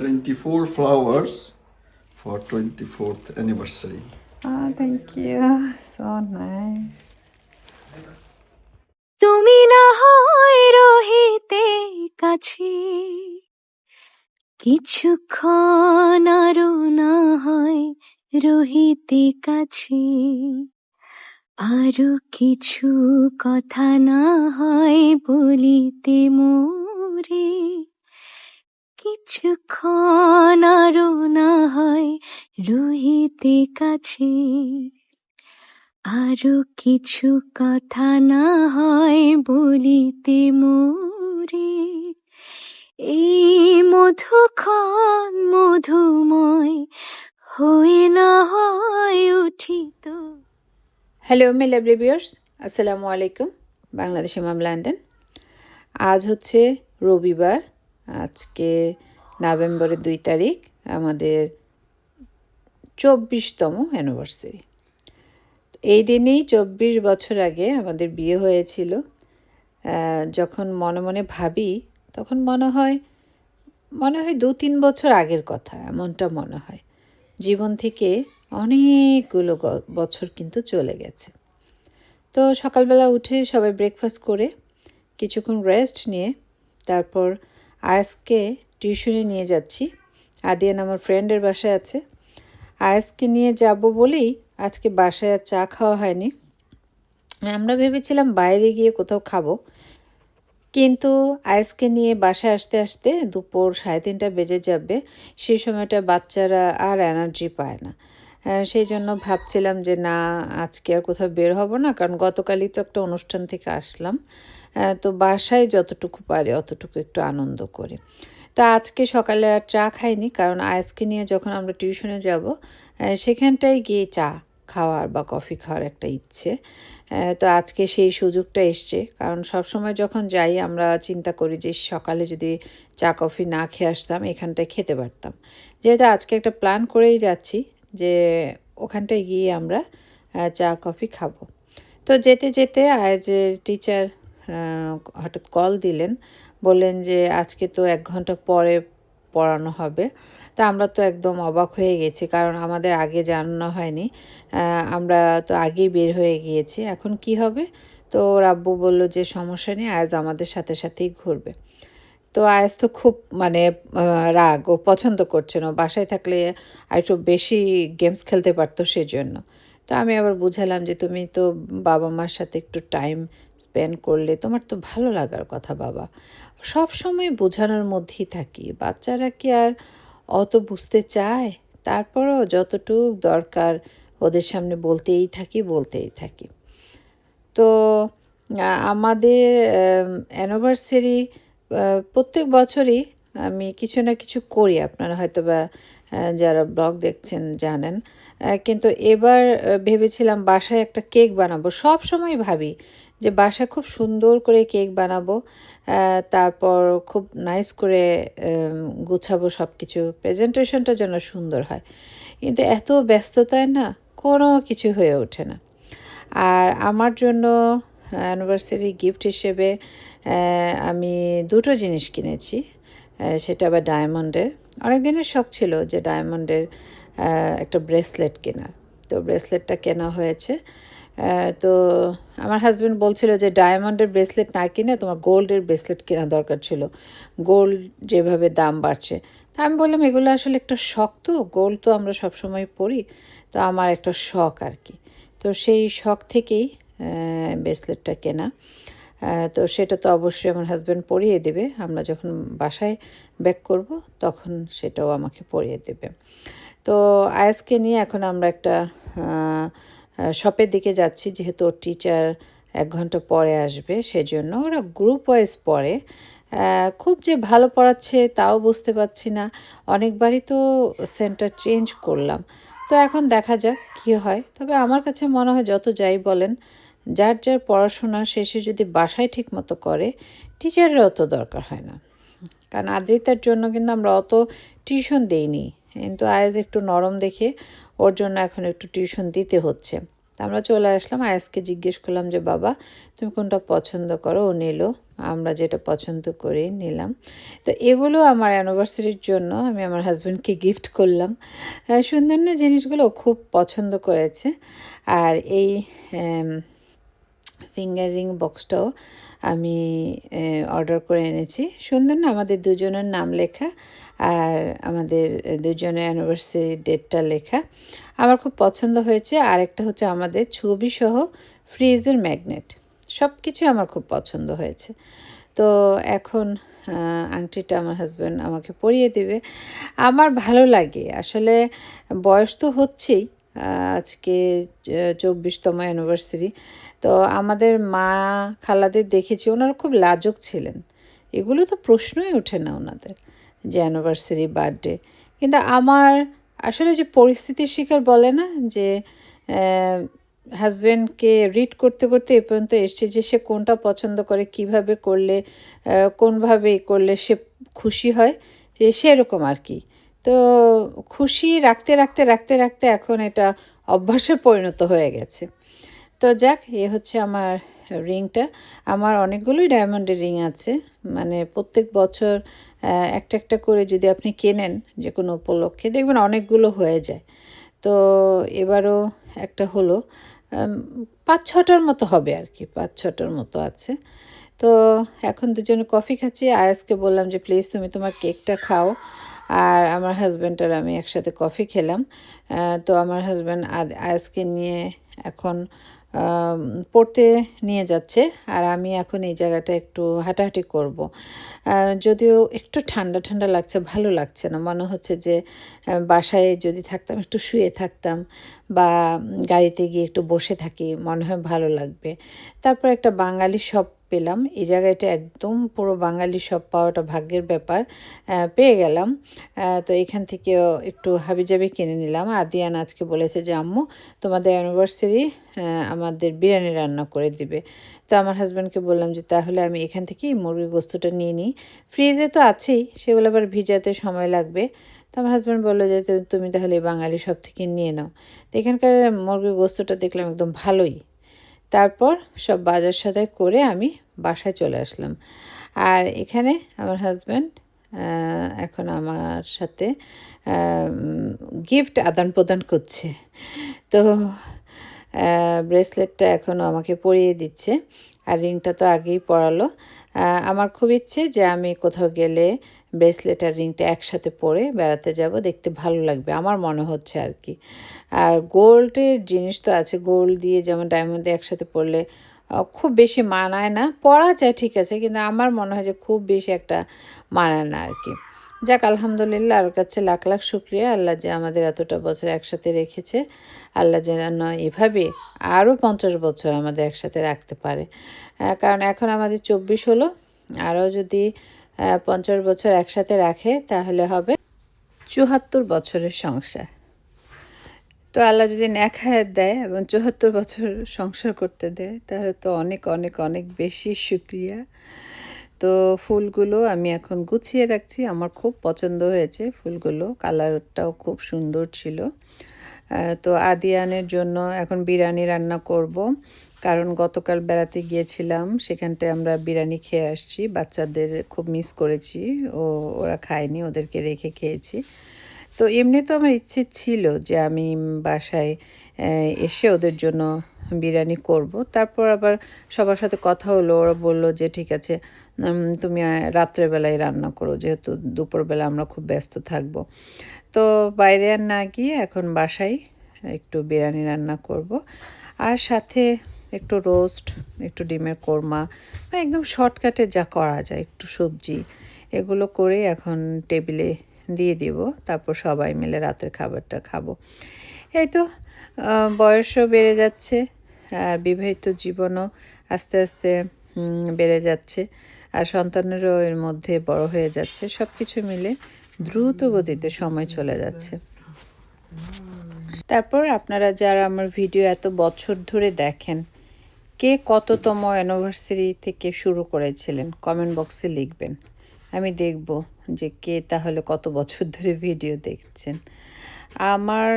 24 flowers for 24th anniversary. Oh, thank you. So nice. তুমি না হয় রহিতে কাছে কিছুক্ষণ আরও না হয় রহিতে কাছে আরও কিছু কথা না হয় বলিতে মোরে কিছুক্ষণ আরও না হয় রহিতে কাছে। আরও কিছু কথা না হয় বলিতে মোরে। এই মধুক্ষণ মধুময় হয়ে না হয় উঠিত। হ্যালো মেল ভিউয়ার্স আসসালামু আলাইকুম, বাংলাদেশি মাম লন্ডন আজ হচ্ছে রবিবার, আজকে নভেম্বরের দুই তারিখ, আমাদের চব্বিশতম অ্যানিভার্সারি এই দিনেই চব্বিশ বছর আগে আমাদের বিয়ে হয়েছিল। যখন মনে মনে ভাবি, তখন মনে হয় মনে হয় দু তিন বছর আগের কথা, এমনটা মনে হয়। জীবন থেকে অনেকগুলো বছর কিন্তু চলে গেছে। তো সকালবেলা উঠে সবাই ব্রেকফাস্ট করে, কিছুক্ষণ রেস্ট নিয়ে, তারপর আয়াসকে টিউশনে নিয়ে যাচ্ছি। আদিয়ান আমার ফ্রেন্ডের বাসায় আছে। আয়াসকে নিয়ে যাব বলেই আজকে বাসায় আর চা খাওয়া হয়নি। আমরা ভেবেছিলাম বাইরে গিয়ে কোথাও খাব। কিন্তু আইসকে নিয়ে বাসায় আসতে আসতে দুপুর সাড়ে তিনটা বেজে যাবে। সেই সময়টা বাচ্চারা আর এনার্জি পায় না। সেই জন্য ভাবছিলাম যে না, আজকে আর কোথাও বের হব না, কারণ গতকালই তো একটা অনুষ্ঠান থেকে আসলাম। তো বাসায় যতটুকু পারি অতটুকু একটু আনন্দ করি। তো আজকে সকালে আর চা খাইনি, কারণ আইসকে নিয়ে যখন আমরা টিউশনে যাব সেখানটায় গিয়ে চা খাওয়ার বা কফি খাওয়ার একটা ইচ্ছে। তো আজকে সেই সুযোগটা এসছে, কারণ সব সময় যখন যাই আমরা চিন্তা করি যে সকালে যদি চা, কফি না খেয়ে আসতাম, এখানটায় খেতে পারতাম। যেহেতু আজকে একটা প্ল্যান করেই যাচ্ছি যে ওখানটায় গিয়ে আমরা চা, কফি খাব। তো যেতে যেতে আজ টিচার হঠাৎ কল দিলেন বললেন যে আজকে তো এক ঘণ্টা পরে পড়ানো হবে। তা আমরা তো একদম অবাক হয়ে গেছি, কারণ আমাদের আগে জানানো হয়নি। আমরা তো আগেই বের হয়ে গিয়েছি। এখন কি হবে? তো রাব্বু বলল যে সমস্যা নেই আজ আমাদের সাথে সাথেই ঘুরবে। তো আয়াস তো খুব মানে রাগ, ও পছন্দ করছে না। ও বাসায় থাকলে আর একটু বেশি গেমস খেলতে পারতো সেজন্য। তো আমি আবার বুঝালাম যে তুমি তো বাবা মার সাথে একটু টাইম স্পেন্ড করলে তোমার তো ভালো লাগার কথা বাবা। সব সময় বোঝানোর মধ্যেই থাকি। বাচ্চারা কি আর অত বুঝতে চায়? তারপরও যতটুকু দরকার ওদের সামনে বলতেই থাকি বলতেই থাকি। তো আমাদের অ্যানিভার্সারি প্রত্যেক বছরই আমি কিছু না কিছু করি। আপনারা হয়তো বা যারা ব্লগ দেখছেন জানেন। কিন্তু এবার ভেবেছিলাম বাসায় একটা কেক বানাবো। সব সময় ভাবি যে বাসায় খুব সুন্দর করে কেক বানাবো তারপর খুব নাইস করে গুছাবো সব কিছু প্রেজেন্টেশনটা যেন সুন্দর হয়। কিন্তু এত ব্যস্ততায় না কোনো কিছু হয়ে ওঠে না। আর আমার জন্য অ্যানিভার্সারি গিফট হিসেবে আমি দুটো জিনিস কিনেছি। সেটা আবার ডায়মন্ডের অনেক দিনের শখ ছিল যে ডায়মন্ডের একটা ব্রেসলেট কেনার। তো ব্রেসলেটটা কেনা হয়েছে। তো আমার হাজব্যান্ড বলছিল যে ডায়মন্ডের ব্রেসলেট না কিনে তোমার গোল্ডের ব্রেসলেট কেনা দরকার ছিল। গোল্ড যেভাবে দাম বাড়ছে। তা আমি বললাম, এগুলো আসলে একটা শখ তো গোল্ড তো আমরা সবসময় পরি। তো আমার একটা শখ আর কি। তো সেই শখ থেকেই ব্রেসলেটটা কেনা। তো সেটা তো অবশ্যই আমার হাজব্যান্ড পরিয়ে দেবে। আমরা যখন বাসায় ব্যাক করব, তখন সেটাও আমাকে পরিয়ে দেবে। তো আয়াসকে নিয়ে এখন আমরা একটা শপের দিকে যাচ্ছি, যেহেতু ওর টিচার এক ঘণ্টা পরে আসবে, সেজন্য ওরা গ্রুপ ওয়াইজ পড়ে। খুব যে ভালো পড়াচ্ছে তাও বুঝতে পারছি না। অনেকবারই তো সেন্টার চেঞ্জ করলাম। তো এখন দেখা যাক কী হয়। তবে আমার কাছে মনে হয় যত যাই বলেন, যার যার পড়াশোনা শেষে যদি বাসায় ঠিক মতো করে টিচারের অত দরকার হয় না। কারণ আদ্রিতার জন্য কিন্তু আমরা অত টিউশন দেইনি। কিন্তু আয়াজ একটু নরম দেখে ওর জন্য এখন একটু টিউশন দিতে হচ্ছে। আমরা চলে আসলাম আয়াজকে জিজ্ঞেস করলাম যে, বাবা, তুমি কোনটা পছন্দ করো? ও নিল, আমরা যেটা পছন্দ করে, নিলাম। তো এগুলো আমার অ্যানিভার্সারির জন্য আমি আমার হাজব্যান্ডকে গিফট করলাম। সুন্দর না জিনিসগুলো খুব পছন্দ করেছে। আর এই ফিঙ্গার রিং বক্সটাও আমি অর্ডার করে এনেছি। সুন্দর না আমাদের দুজনের নাম লেখা। আর আমাদের দুজনের অ্যানিভার্সারি ডেটটা লেখা। আমার খুব পছন্দ হয়েছে। আর একটা হচ্ছে আমাদের ছবি সহ ফ্রিজের ম্যাগনেট সব কিছু আমার খুব পছন্দ হয়েছে। তো এখন আংটিটা আমার হাজব্যান্ড আমাকে পরিয়ে দেবে। আমার ভালো লাগে। আসলে বয়স তো হচ্ছেই আজকে চব্বিশতম অ্যানিভার্সারি তো আমাদের মা খালাদের দেখেছি, ওনারা খুব লাজক ছিলেন। এগুলো তো প্রশ্নই ওঠে না ওনাদের। যে অ্যানিভার্সারি বার্থডে কিন্তু আমার আসলে যে পরিস্থিতির শিকার বলে না, যে হাজব্যান্ডকে রিড করতে করতে এ পর্যন্ত এসছে যে সে কোনটা পছন্দ করে, কীভাবে করলে কোনভাবে করলে সে খুশি হয় সেরকম আর কি। তো খুশি রাখতে রাখতে রাখতে রাখতে এখন এটা অভ্যাসে পরিণত হয়ে গেছে। তো যাক, এ হচ্ছে আমার রিংটা। আমার অনেকগুলোই ডায়মন্ডের রিং আছে। মানে প্রত্যেক বছর একটা একটা করে যদি আপনি কেনেন যে কোনো উপলক্ষে, দেখবেন অনেকগুলো হয়ে যায়। তো এবারও একটা হলো পাঁচ ছটার মতো হবে আর কি, পাঁচ ছটার মতো আছে। তো এখন দুজনে কফি খাচ্ছি। আয়াসকে বললাম যে, প্লিজ তুমি তোমার কেকটা খাও। আর আমার হাজব্যান্ড আর আমি একসাথে কফি খেলাম। তো আমার হাজব্যান্ড আয়াসকে নিয়ে এখন পড়তে নিয়ে যাচ্ছে আর আমি এখন এই জায়গাটা একটু হাঁটাহাঁটি করব। যদিও একটু ঠান্ডা ঠান্ডা লাগছে, ভালো লাগছে না। মনে হচ্ছে যে বাসায় যদি থাকতাম, একটু শুয়ে থাকতাম বা গাড়িতে গিয়ে একটু বসে থাকি, মনে হয় ভালো লাগবে। তারপর একটা বাঙালি শপ পেলাম। এই জায়গাটা একদম পুরো বাঙালি সব পাওয়াটা ভাগ্যের ব্যাপার। পেয়ে গেলাম। তো এখান থেকেও একটু হাবিজাবি কিনে নিলাম। আদিয়ান আজকে বলেছে যে, আম্মু, তোমাদের অ্যানিভার্সারি আমাদের বিরিয়ানি রান্না করে দিবে। তো আমার হাজব্যান্ডকে বললাম যে, তাহলে আমি এখান থেকেই মুরগির গোস্তটা নিয়ে নিই। ফ্রিজে তো আছেই, সেগুলো আবার ভিজাতে সময় লাগবে। তো আমার হাজব্যান্ড বলল যে তুমি তাহলে বাঙালি সব থেকে নিয়ে নাও। তো এখানকার মুরগির গোস্তটা দেখলাম একদম ভালোই। তারপর সব বাজার সদাই করে আমি বাসায় চলে আসলাম। আর এখানে আমার হাজব্যান্ড এখন আমার সাথে গিফট আদান প্রদান করছে। তো ব্রেসলেটটা এখনও আমাকে পরিয়ে দিচ্ছে। আর রিংটা তো আগেই পরালো। আমার খুব ইচ্ছে যে আমি কোথাও গেলে ব্রেসলেট আর রিংটা একসাথে পরে বেড়াতে যাব, দেখতে ভালো লাগবে, আমার মনে হচ্ছে আর কি। আর গোল্ডের জিনিস তো আছে, গোল্ড দিয়ে যেমন ডায়মন্ড দিয়ে একসাথে পরলে খুব বেশি মানায় না, পরা যায় ঠিক আছে, কিন্তু আমার মনে হয় যে খুব বেশি একটা মানায় না আর কি। যাক, আলহামদুলিল্লাহ আর কাছে লাখ লাখ শুক্রিয়া, আল্লাহ যে আমাদের এতটা বছর একসাথে রেখেছে, আল্লাহ যেন এভাবে আরও পঞ্চাশ বছর আমাদের একসাথে রাখতে পারে। কারণ এখন আমাদের চব্বিশ হলো, আরও যদি পঞ্চাশ বছর একসাথে রাখে, তাহলে হবে চুয়াত্তর বছরের সংসার। তো আল্লাহ যদি এক হায়াত দেয় এবং চুয়াত্তর বছর সংসার করতে দেয়, তাহলে তো অনেক অনেক অনেক বেশি শুক্রিয়া। তো ফুলগুলো আমি এখন গুছিয়ে রাখছি। আমার খুব পছন্দ হয়েছে ফুলগুলো। কালারটাও খুব সুন্দর ছিল। তো আদিয়ানের জন্য এখন বিরিয়ানি রান্না করব। কারণ গতকাল বেড়াতে গিয়েছিলাম, সেখানটায় আমরা বিরিয়ানি খেয়ে আসছি। বাচ্চাদের খুব মিস করেছি। ও, ওরা খায়নি, ওদেরকে রেখে খেয়েছি। তো এমনি তো আমার ইচ্ছে ছিল যে আমি বাসায় এসে ওদের জন্য বিরিয়ানি করব। তারপর আবার সবার সাথে কথা হলো, ওরা বলল যে ঠিক আছে তুমি রাত্রেবেলায় রান্না করো, যেহেতু দুপুরবেলা আমরা খুব ব্যস্ত থাকব। তো বাইরে আর না গিয়ে এখন বাসায় একটু বিরিয়ানি রান্না করব। আর সাথে একটু রোস্ট, একটু ডিমের কোরমা মানে একদম শর্টকাটে যা করা যায়, একটু সবজি, এগুলো করে এখন টেবিলে দিয়ে দিব, তারপর সবাই মিলে রাতের খাবারটা খাব। এই তো বয়সও বেড়ে যাচ্ছে আর বিবাহিত জীবনও আস্তে আস্তে বেড়ে যাচ্ছে, আর সন্তানেরও এর মধ্যে বড় হয়ে যাচ্ছে সব কিছু মিলে দ্রুত গতিতে সময় চলে যাচ্ছে। তারপর আপনারা যারা আমার ভিডিও এত বছর ধরে দেখেন কে কততম অ্যানিভার্সারি থেকে শুরু করেছিলেন? কমেন্ট বক্সে লিখবেন। আমি দেখব যে কে তাহলে কত বছর ধরে ভিডিও দেখছেন। আমার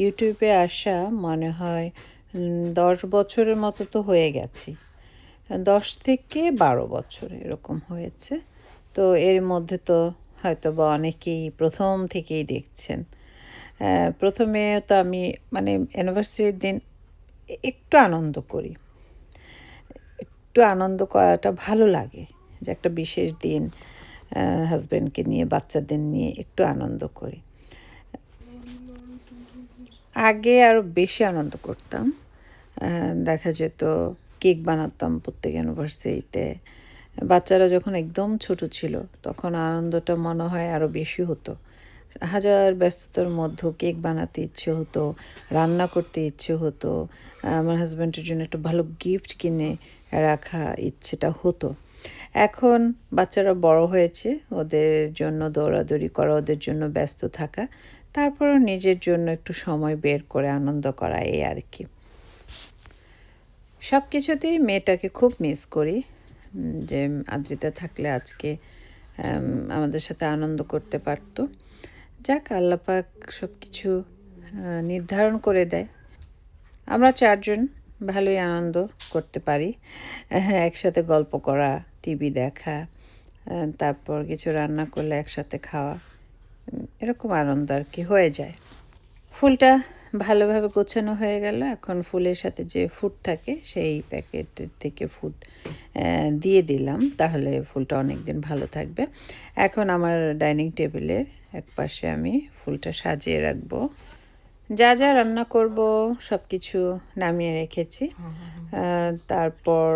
ইউটিউবে আসা মনে হয় দশ বছরের মতো তো হয়ে গেছি। দশ থেকে বারো বছর এরকম হয়েছে। তো এর মধ্যে তো হয়তো বা অনেকেই প্রথম থেকেই দেখছেন। প্রথমে তো আমি মানে অ্যানিভার্সারির দিন একটু আনন্দ করি। একটু আনন্দ করাটা ভালো লাগে যে একটা বিশেষ দিন হাজব্যান্ডকে নিয়ে, বাচ্চাদের নিয়ে একটু আনন্দ করি। আগে আরও বেশি আনন্দ করতাম। দেখা যেত কেক বানাতাম প্রত্যেক অ্যানিভার্সারিতে বাচ্চারা যখন একদম ছোট ছিল, তখন আনন্দটা মনে হয় আরও বেশি হতো। হাজার ব্যস্ততার মধ্যে কেক বানাতে ইচ্ছে হতো, রান্না করতে ইচ্ছে হতো, আমার হাজব্যান্ডের জন্য একটা ভালো গিফট কিনে রাখা ইচ্ছেটা হতো। এখন বাচ্চারা বড় হয়েছে, ওদের জন্য দৌড়াদৌড়ি করা, ওদের জন্য ব্যস্ত থাকা, তারপরও নিজের জন্য একটু সময় বের করে আনন্দ করা, এই আর কি। সব কিছুতেই মেয়েটাকে খুব মিস করি যে আদ্রিতা থাকলে আজকে আমাদের সাথে আনন্দ করতে পারতো। যাক আল্লাপাক সব কিছু নির্ধারণ করে দেয়। আমরা চারজন ভালোই আনন্দ করতে পারি। হ্যাঁ একসাথে গল্প করা, টিভি দেখা তারপর কিছু রান্না করলে একসাথে খাওয়া এরকম আনন্দ আর কি হয়ে যায়। ফুলটা ভালোভাবে গোছানো হয়ে গেল। এখন ফুলের সাথে যে ফুড থাকে, সেই প্যাকেটের থেকে ফুড দিয়ে দিলাম। তাহলে ফুলটা অনেক দিন ভালো থাকবে। এখন আমার ডাইনিং টেবিলের এক পাশে আমি ফুলটা সাজিয়ে রাখব। যা যা রান্না করব সব কিছু নামিয়ে রেখেছি। তারপর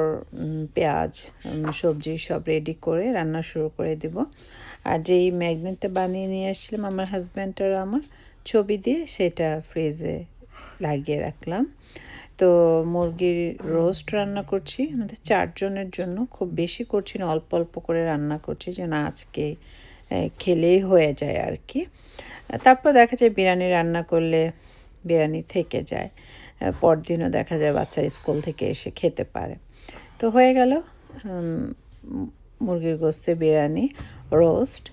পেঁয়াজ সবজি সব রেডি করে রান্না শুরু করে দেব। আর যেই ম্যাগনেটটা বানিয়ে নিয়ে আসছিলাম আমার হাজব্যান্ড আর আমার, ছবি দিয়ে সেটা ফ্রিজে লাগিয়ে রাখলাম। তো মুরগির রোস্ট রান্না করছি। আমাদের চারজনের জন্য খুব বেশি করছি না, অল্প অল্প করে রান্না করছি যেন আজকে খেলেই হয়ে যায় আর কি। তারপর দেখা যায় বিরিয়ানি রান্না করলে বিরিয়ানি থেকে যায়। পরদিনও দেখা যায় বাচ্চা স্কুল থেকে এসে খেতে পারে। তো হয়ে গেল মুরগির গোস্তে বিরিয়ানি, রোস্ট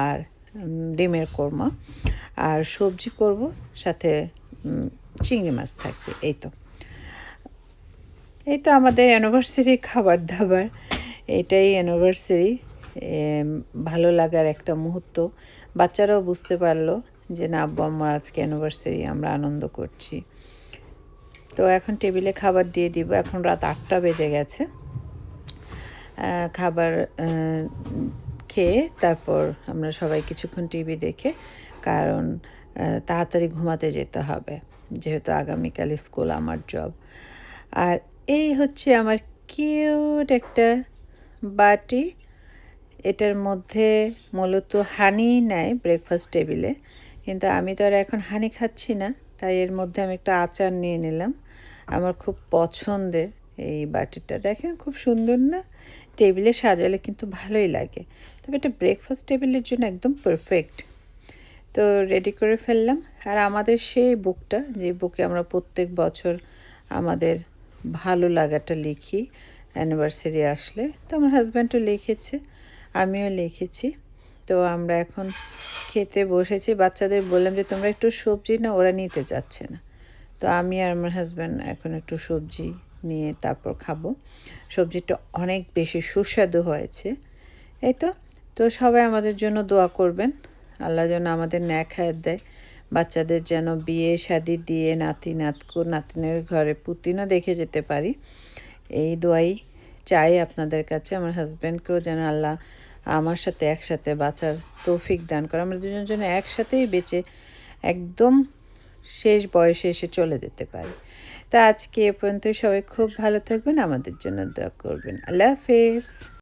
আর ডিমের কোরমা। আর সবজি করব, সাথে চিংড়ি মাছ থাকবে, এই তো। এই তো আমাদের অ্যানিভার্সারি খাবার দাবার এটাই অ্যানিভার্সারি ভালো লাগার একটা মুহূর্ত। বাচ্চারাও বুঝতে পারল যে, না, আব্বু আমার আজকে অ্যানিভার্সারি আমরা আনন্দ করছি। তো এখন টেবিলে খাবার দিয়ে দিব। এখন রাত আটটা বেজে গেছে। খাবার খেয়ে তারপর আমরা সবাই কিছুক্ষণ টিভি দেখে, কারণ তাড়াতাড়ি ঘুমাতে যেতে হবে, যেহেতু আগামীকাল স্কুল, আমার জব আর এই হচ্ছে আমার কিউট একটা বাটি। এটার মধ্যে মূলত হানি নেয় ব্রেকফাস্ট টেবিলে কিন্তু আমি তো আর এখন হানি খাচ্ছি না, তাই এর মধ্যে আমি একটা আচার নিয়ে নিলাম। আমার খুব পছন্দের এই বাটিটা। দেখেন খুব সুন্দর না? টেবিলে সাজালে কিন্তু ভালোই লাগে। তবে এটা ব্রেকফাস্ট টেবিলের জন্য একদম পারফেক্ট তো রেডি করে ফেললাম। আর আমাদের সেই বুকটা যে বুকে আমরা প্রত্যেক বছর আমাদের ভালো লাগাটা লিখি অ্যানিভার্সারি আসলে, তো আমার হাজব্যান্ডও লিখেছে। আমিও লিখেছি। তো আমরা এখন খেতে বসেছি। বাচ্চাদের বললাম যে, তোমরা একটু সবজি না ওরা নিতে যাচ্ছে না। তো আমি আর আমার হাজব্যান্ড এখন একটু সবজি নিয়ে তারপর খাব। সবজিটা অনেক বেশি সুস্বাদু হয়েছে। এই তো তো সবাই আমাদের জন্য দোয়া করবেন। আল্লাহ যেন আমাদের ন্যাক হায়াত দেয়। বাচ্চাদের যেন বিয়ে শাদি দিয়ে নাতি নাতকু নাতিনের ঘরে পুতিনও দেখে যেতে পারি। এই দোয়াই চাই আপনাদের কাছে, আমার হাজব্যান্ডকেও যেন আল্লাহ আমার সাথে একসাথে বাঁচার তৌফিক দান করে। আমরা দুজন যেন একসাথেই বেঁচে একদম শেষ বয়সে এসে চলে যেতে পারি। তা আজকে এ পর্যন্ত সবাই খুব ভালো থাকবেন, আমাদের জন্য দোয়া করবেন। আল্লাহ হাফেজ।